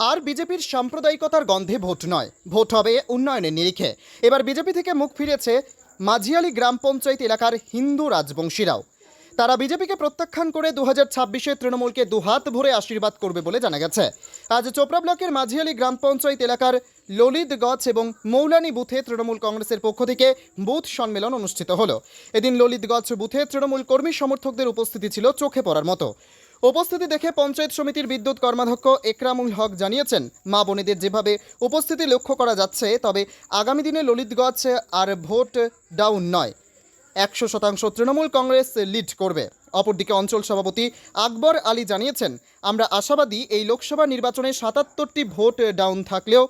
আর বিজেপির সাম্প্রদায়িকতার গন্ধে ভোট নয়। ভোট হবে উন্নয়নের নিরিখে। এবার বিজেপি থেকে মুখ ফিরেছে মাঝিয়ালি গ্রাম পঞ্চায়েত এলাকার হিন্দু রাজবংশীরাও। তারা বিজেপিকে প্রত্যাখ্যান করে দু হাজার ছাব্বিশে তৃণমূলকে দুহাত ভরে আশীর্বাদ করবে বলে জানা গেছে। আজ চোপড়া ব্লকের মাঝিয়ালি গ্রাম পঞ্চায়েত এলাকার ললিতগঞ্জ এবং মৌলানি বুথে তৃণমূল কংগ্রেসের পক্ষ থেকে বুথ সম্মেলন অনুষ্ঠিত হলো। এদিন ললিতগঞ্জ বুথে তৃণমূল কর্মী সমর্থকদের উপস্থিতি ছিল চোখে পড়ার মতো। উপস্থিতি দেখে পঞ্চায়েত সমিতির বিদ্যুৎ কর্মাধ্যক্ষ একরামুল হক জানিয়েছেন, মা বোনেদের যেভাবে উপস্থিতি লক্ষ্য করা যাচ্ছে, তবে আগামী দিনে ললিতগঞ্জ আর ভোট ডাউন নয়। একশো শতাংশ তৃণমূল কংগ্রেস লিড করবে। অপরদিকে অঞ্চল সভাপতি আকবর আলী জানিয়েছেন, আমরা আশাবাদী এই লোকসভা নির্বাচনে সাতাত্তরটি ভোট ডাউন থাকলেও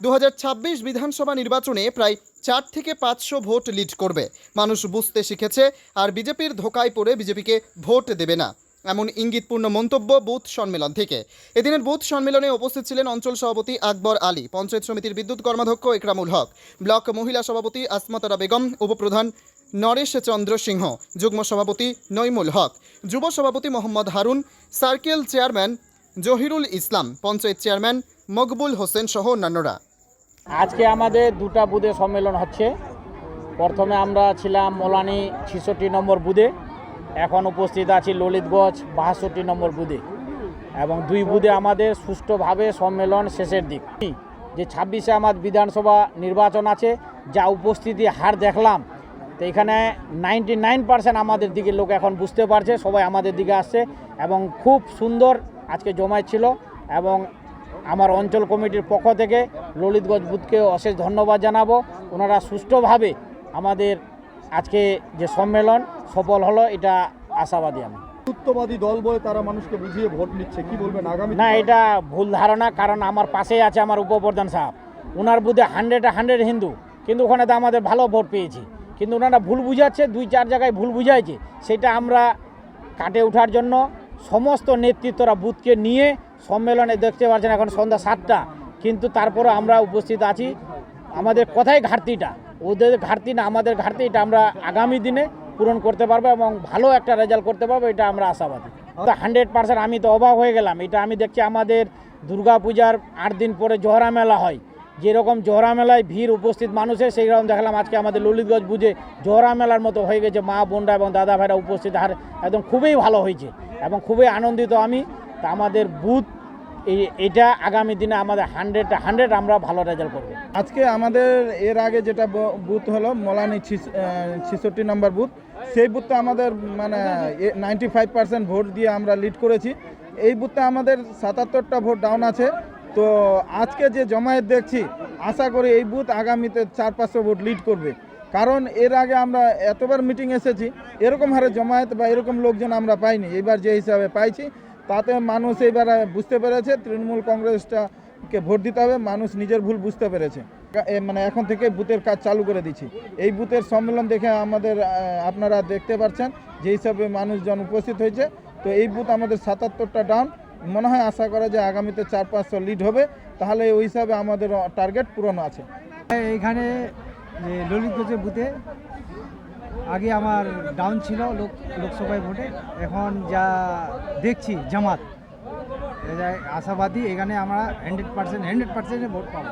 দু হাজার ছাব্বিশ বিধানসভা নির্বাচনে প্রায় চার থেকে পাঁচশো ভোট লিড করবে। মানুষ বুঝতে শিখেছে, আর বিজেপির ধোকায় পড়ে বিজেপিকে ভোট দেবে না। এমন ইঙ্গিতপূর্ণ মন্তব্য বুথ সম্মেলন থেকে। এদিনের বুথ সম্মেলনে উপস্থিত ছিলেন অঞ্চল সভাপতি আকবর আলী, পঞ্চায়েত সমিতির বিদ্যুৎ কর্মাধ্যক্ষ একরামুল হক, ব্লক মহিলা সভাপতি আসমাতারা বেগম, উপপ্রধান নরেশ চন্দ্র সিংহ, যুগ্ম সভাপতি নইমুল হক, যুব সভাপতি Mohammad Harun, circle chairman Zahirul Islam, panchayat chairman Maqbool Hossain সহ অন্যান্যরা। আজকে আমাদের দুটা বুধে সম্মেলন হচ্ছে। প্রথমে আমরা ছিলাম মোলানি ছিষট্টি নম্বর বুধে এখন উপস্থিত আছি ললিতগঞ্জ বাষট্টি নম্বর বুধে। এবং দুই বুধে আমাদের সুষ্ঠুভাবে সম্মেলন শেষের দিক। যে ছাব্বিশে আমার বিধানসভা নির্বাচন আছে, যা উপস্থিতি হার দেখলাম, তো এখানে নাইনটি নাইন পার্সেন্ট আমাদের দিকে লোক এখন বুঝতে পারছে, সবাই আমাদের দিকে আসছে, এবং খুব সুন্দর আজকে জমায়েত ছিল, এবং আমার অঞ্চল কমিটির পক্ষ থেকে ললিতগঞ্জ বুথকে অশেষ ধন্যবাদ জানাব। ওনারা সুষ্ঠুভাবে আমাদের আজকে যে সম্মেলন সফল হলো এটা আশাবাদী আমি। হিন্দুত্ববাদী দল বলে তারা মানুষকে বুঝিয়ে ভোট নিচ্ছে কি বলবেন আগামী না এটা ভুল ধারণা কারণ আমার পাশেই আছে আমার উপপ্রধান সাহেব। ওনার বুধে হান্ড্রেড হান্ড্রেড হিন্দু কিন্তু ওখানে তো আমাদের ভালো ভোট পেয়েছি। কিন্তু ওনারা ভুল বুঝাচ্ছে দুই চার জায়গায় ভুল বুঝাইছে। সেটা আমরা কাটে ওঠার জন্য সমস্ত নেতৃত্বরা বুথকে নিয়ে সম্মেলনে দেখতে পাচ্ছেন এখন সন্ধ্যা সাতটা। কিন্তু তারপরে আমরা উপস্থিত আছি। আমাদের কথাই ঘাটতিটা। ওদের ঘাটতি না আমাদের ঘাটতি এটা আমরা আগামী দিনে পূরণ করতে পারব এবং ভালো একটা রেজাল্ট করতে পারব, এটা আমরা আশাবাদী। তো হান্ড্রেড পার্সেন্ট আমি তো অবাক হয়ে গেলাম। এটা আমি দেখছি আমাদের দুর্গা পূজার আট দিন পরে জহরা মেলা হয়। যেরকম জহরা মেলায় ভিড় উপস্থিত মানুষের সেই রকম দেখলাম আজকে আমাদের ললিতগঞ্জ বুঝে জহরা মেলার মতো হয়ে গেছে। মা, বোনরা এবং দাদা ভাইরা উপস্থিত। আর একদম খুবই ভালো হয়েছে এবং খুবই আনন্দিত আমি। তা আমাদের বুথ এই এটা আগামী দিনে আমাদের হান্ড্রেড হান্ড্রেড আমরা ভালো রেজাল্ট করব। আজকে আমাদের এর আগে যেটা বুথ হলো, মলানি ছিষট্টি নম্বর বুথ সেই বুথটা আমাদের মানে নাইনটি ফাইভ পার্সেন্ট ভোট দিয়ে আমরা লিড করেছি। এই বুথটা আমাদের সাতাত্তরটা ভোট ডাউন আছে। তো আজকে যে জমায়েত দেখছি, আশা করি এই বুথ আগামীতে চার, পাঁচশো ভোট লিড করবে। কারণ এর আগে আমরা এতবার মিটিং এসেছি, এরকম হারে জমায়েত বা এরকম লোকজন আমরা পাইনি। এবার যে হিসাবে পাইছি তাতে মানুষ এবার বুঝতে পেরেছে, তৃণমূল কংগ্রেসটাকে ভোট দিতে হবে, মানুষ নিজের ভুল বুঝতে পেরেছে। মানে এখন থেকে বুথের কাজ চালু করে দিচ্ছি। এই বুথের সম্মেলন দেখে আমাদের আপনারা দেখতে পাচ্ছেন যে হিসাবে মানুষজন উপস্থিত হয়েছে। তো এই বুথ আমাদের সাতাত্তরটা ডাউন। মনে হয় আশা করা যায় আগামীতে চার পাঁচশো লিড হবে। তাহলে ওই হিসাবে আমাদের টার্গেট পূরণ আছে। এইখানে যে ললিতগঞ্জের বুথে আগে আমার ডাউন ছিল লোক লোকসভায় ভোটে। এখন যা দেখছি, জামাত আশাবাদী, এখানে আমরা হান্ড্রেড পার্সেন্ট হান্ড্রেড পার্সেন্টে ভোট পাবো।